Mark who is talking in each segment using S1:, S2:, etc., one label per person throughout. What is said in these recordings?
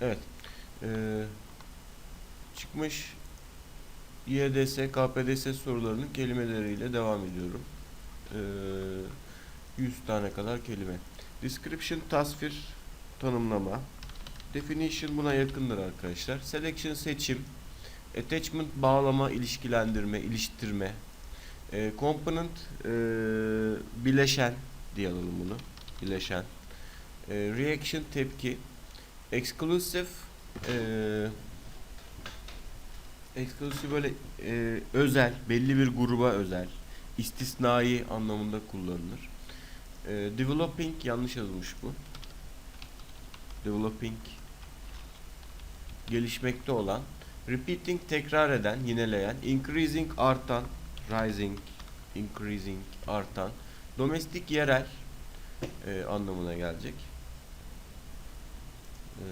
S1: Evet. Ee, çıkmış YDS, KPDS sorularının kelimeleriyle devam ediyorum. Ee, 100 tane kadar kelime. Description, tasvir, tanımlama. Definition buna yakındır arkadaşlar. Selection, seçim. Attachment, bağlama, ilişkilendirme, iliştirme. Ee, component, ee, bileşen diye alalım bunu. Bileşen. Ee, reaction, tepki. Exclusive, ee, exclusive böyle ee, özel, belli bir gruba özel. istisnai anlamında kullanılır. Ee, developing yanlış yazılmış bu. Developing gelişmekte olan, repeating tekrar eden, yineleyen, increasing artan, rising, increasing artan, domestik yerel e, anlamına gelecek. E,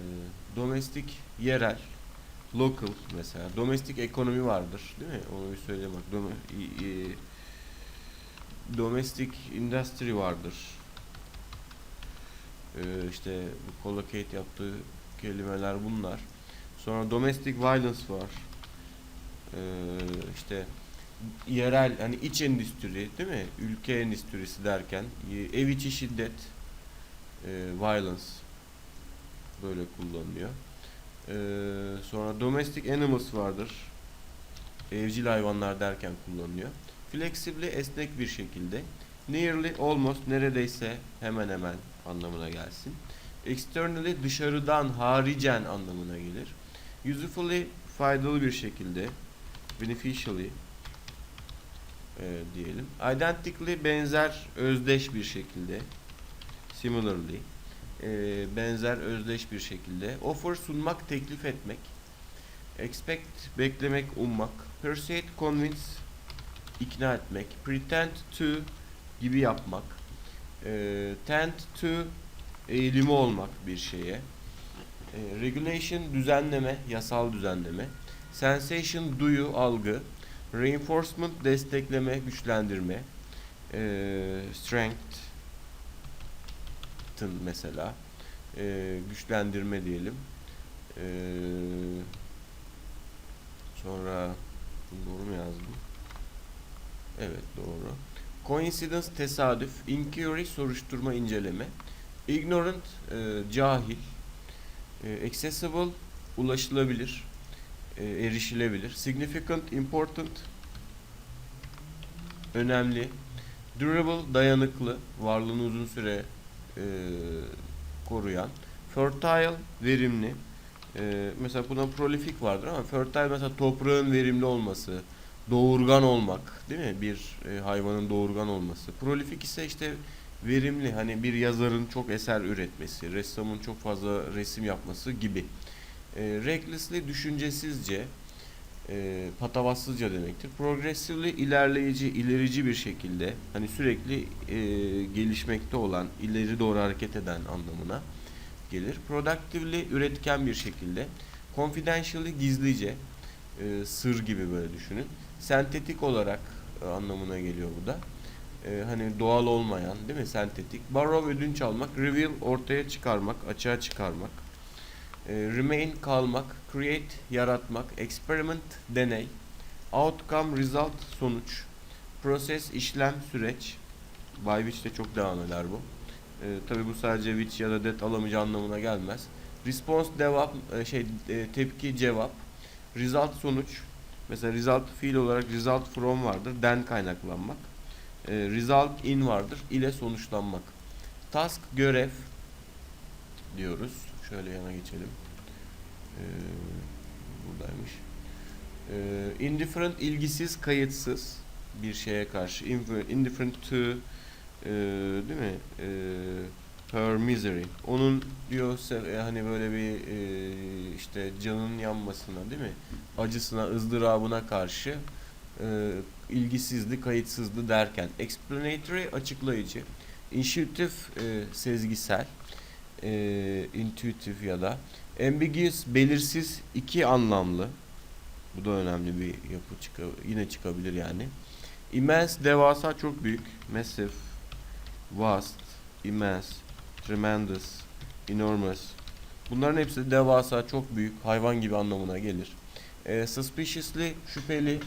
S1: domestik yerel, local mesela, domestik ekonomi vardır, değil mi? Onu bir söyleyeyim bak. Dom i- domestic industry vardır. Ee, işte collocate yaptığı kelimeler bunlar. Sonra domestic violence var. Ee, işte yerel hani iç endüstri değil mi? Ülke endüstrisi derken e, ev içi şiddet e, violence böyle kullanılıyor. Ee, sonra domestic animals vardır. Evcil hayvanlar derken kullanılıyor. Flexibly esnek bir şekilde. Nearly almost neredeyse hemen hemen anlamına gelsin. Externally dışarıdan haricen anlamına gelir. Usefully faydalı bir şekilde. Beneficially e, diyelim. Identically benzer özdeş bir şekilde. Similarly e, benzer özdeş bir şekilde. Offer sunmak, teklif etmek. Expect beklemek, ummak. Persuade, convince ikna etmek. Pretend to gibi yapmak. E, tend to eğilimi olmak bir şeye. E, regulation düzenleme, yasal düzenleme. Sensation duyu, algı. Reinforcement destekleme, güçlendirme. E, strength mesela. E, güçlendirme diyelim. E, sonra doğru mu yazdım? Evet doğru. Coincidence tesadüf, inquiry soruşturma inceleme, ignorant e, cahil, e, accessible ulaşılabilir, e, erişilebilir, significant important önemli, durable dayanıklı, varlığını uzun süre e, koruyan, fertile verimli, e, mesela buna prolific vardır ama fertile mesela toprağın verimli olması, doğurgan olmak değil mi? Bir e, hayvanın doğurgan olması. Prolifik ise işte verimli hani bir yazarın çok eser üretmesi, ressamın çok fazla resim yapması gibi. E, recklessly düşüncesizce, e, patavatsızca demektir. Progressively ilerleyici, ilerici bir şekilde hani sürekli e, gelişmekte olan, ileri doğru hareket eden anlamına gelir. Productively üretken bir şekilde. Confidentially gizlice, e, sır gibi böyle düşünün. Sentetik olarak e, anlamına geliyor bu da. E, hani doğal olmayan değil mi? Sentetik. Borrow ödünç almak. Reveal ortaya çıkarmak, açığa çıkarmak. E, remain kalmak. Create yaratmak. Experiment deney. Outcome result sonuç. Process işlem süreç. By which de çok devam eder bu. E, tabii bu sadece which ya da that alamayacağı anlamına gelmez. Response cevap e, şey e, tepki cevap. Result sonuç. Mesela result fiil olarak result from vardır. Den kaynaklanmak. E, result in vardır. ile sonuçlanmak. Task görev diyoruz. Şöyle yana geçelim. E, buradaymış. E, indifferent ilgisiz, kayıtsız bir şeye karşı. Indifferent to e, değil mi? E, her misery. Onun diyor se- e, hani böyle bir e, işte canın yanmasına değil mi? Acısına, ızdırabına karşı e, ilgisizdi, kayıtsızdı derken explanatory açıklayıcı, intuitive e, sezgisel, e, intuitive ya da ambiguous belirsiz iki anlamlı. Bu da önemli bir yapı çıka yine çıkabilir yani. Immense devasa çok büyük, massive, vast, immense, tremendous, enormous, Bunların hepsi devasa, çok büyük, hayvan gibi anlamına gelir. E, suspiciously, şüpheli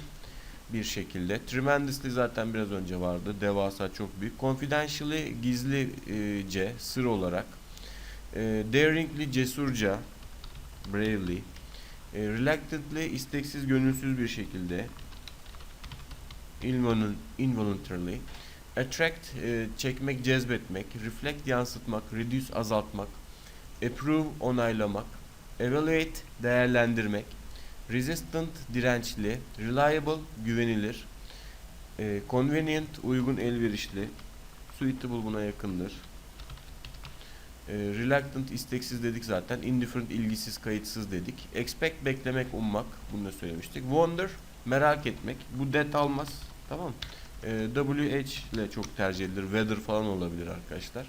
S1: bir şekilde. Tremendously zaten biraz önce vardı. Devasa, çok büyük. Confidentially, gizlice, sır olarak. E, daringly, cesurca. Bravely. E, reluctantly, isteksiz, gönülsüz bir şekilde. Involu- Involuntarily. Attract, e, çekmek, cezbetmek. Reflect, yansıtmak. Reduce, azaltmak. Approve, onaylamak. Evaluate, değerlendirmek. Resistant, dirençli. Reliable, güvenilir. E, convenient, uygun, elverişli. Suitable buna yakındır. E, reluctant, isteksiz dedik zaten. Indifferent, ilgisiz, kayıtsız dedik. Expect, beklemek, ummak. Bunu da söylemiştik. Wonder, merak etmek. Bu det almaz. Tamam. E, WH ile çok tercih edilir. Weather falan olabilir arkadaşlar.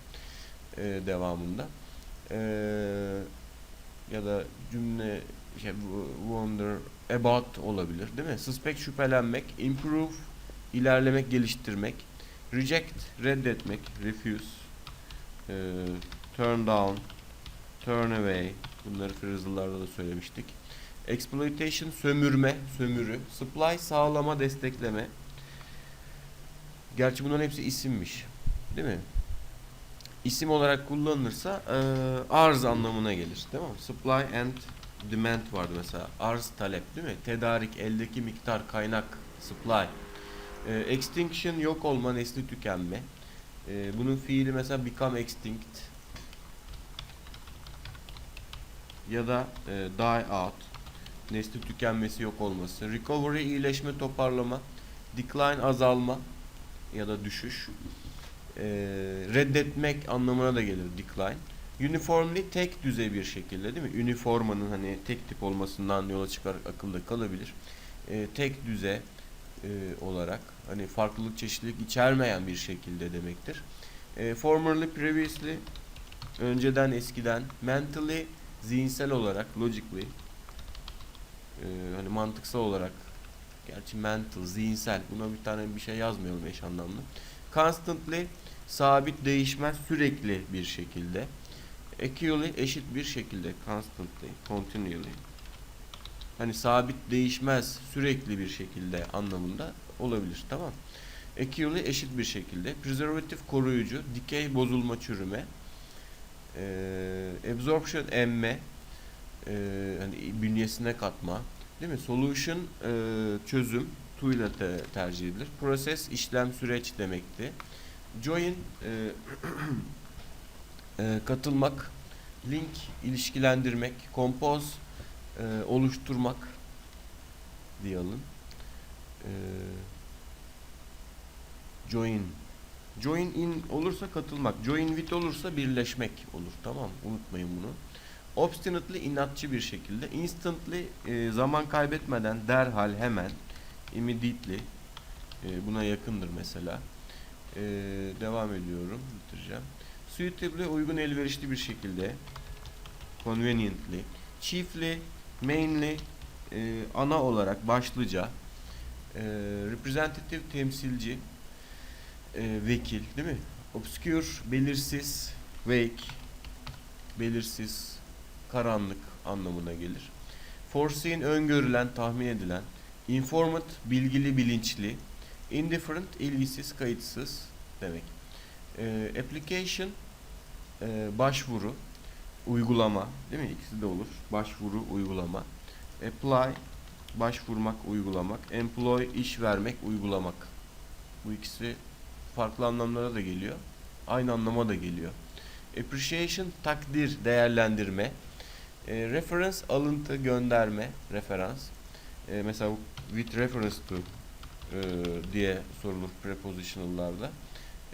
S1: E, devamında. Ya da cümle şey, wonder about olabilir değil mi? Suspect şüphelenmek, improve ilerlemek, geliştirmek, reject reddetmek, refuse, turn down, turn away bunları phrasal'larda da söylemiştik. Exploitation sömürme, sömürü, supply sağlama, destekleme. Gerçi bunların hepsi isimmiş. Değil mi? İsim olarak kullanılırsa e, arz anlamına gelir. Değil mi? Supply and demand vardı mesela. Arz talep değil mi? Tedarik, eldeki miktar, kaynak, supply. E, extinction yok olma, nesli tükenme. E, bunun fiili mesela become extinct. Ya da e, die out. Nesli tükenmesi yok olması. Recovery iyileşme, toparlama. Decline azalma ya da düşüş. E, reddetmek anlamına da gelir decline. Uniformly tek düze bir şekilde değil mi? Üniformanın hani tek tip olmasından yola çıkarak akılda kalabilir. E, tek düze e, olarak hani farklılık çeşitlilik içermeyen bir şekilde demektir. E, formerly previously önceden eskiden mentally zihinsel olarak logically e, hani mantıksal olarak gerçi mental zihinsel buna bir tane bir şey yazmayalım eş anlamlı. Constantly sabit değişmez sürekli bir şekilde. Equally eşit bir şekilde constantly continually hani sabit değişmez sürekli bir şekilde anlamında olabilir tamam Equally eşit bir şekilde preservative koruyucu decay bozulma çürüme ee, absorption emme ee, hani bünyesine katma değil mi solution ee, çözüm to ile te- tercih edilir process işlem süreç demekti join ee, ee, katılmak link ilişkilendirmek compose e, oluşturmak diyelim. E, join. Join in olursa katılmak. Join with olursa birleşmek olur. Tamam Unutmayın bunu. Obstinately inatçı bir şekilde. Instantly e, zaman kaybetmeden derhal hemen. Immediately e, buna yakındır mesela. E, devam ediyorum. Bitireceğim. Suitably uygun elverişli bir şekilde. Conveniently. Chiefly mainly e, ana olarak başlıca e, representative temsilci e, vekil değil mi? Obscure belirsiz vague belirsiz karanlık anlamına gelir. Foreseen öngörülen tahmin edilen informant bilgili bilinçli indifferent ilgisiz kayıtsız demek. E, application e, başvuru uygulama değil mi? İkisi de olur. Başvuru, uygulama. Apply, başvurmak, uygulamak. Employ, iş vermek, uygulamak. Bu ikisi farklı anlamlara da geliyor. Aynı anlama da geliyor. Appreciation, takdir, değerlendirme. E, reference, alıntı, gönderme, referans. E, mesela with reference to e, diye sorulur prepositional'larda.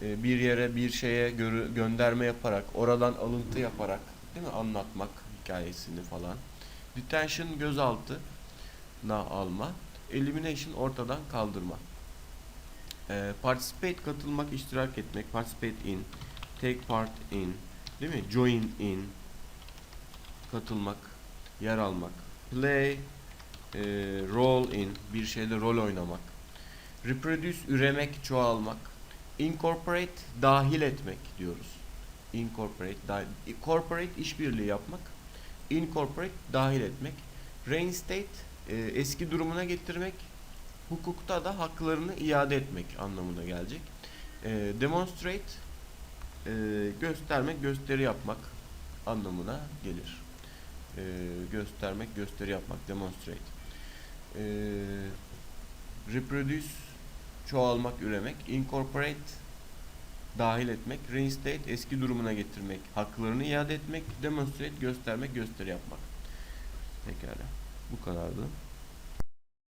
S1: E, bir yere, bir şeye görü, gönderme yaparak, oradan alıntı yaparak değil mi? Anlatmak hikayesini falan. Detention gözaltı na alma. Elimination ortadan kaldırma. Ee, participate katılmak, iştirak etmek. Participate in. Take part in. Değil mi? Join in. Katılmak, yer almak. Play, e, role in. Bir şeyde rol oynamak. Reproduce, üremek, çoğalmak. Incorporate, dahil etmek diyoruz incorporate, da- incorporate işbirliği yapmak. incorporate dahil etmek. Reinstate e, eski durumuna getirmek. Hukukta da haklarını iade etmek anlamına gelecek. E, demonstrate e, göstermek, gösteri yapmak anlamına gelir. E, göstermek, gösteri yapmak, demonstrate. E, reproduce çoğalmak, üremek. Incorporate dahil etmek. Reinstate eski durumuna getirmek, haklarını iade etmek. Demonstrate göstermek, gösteri yapmak. Pekala. Bu kadardı.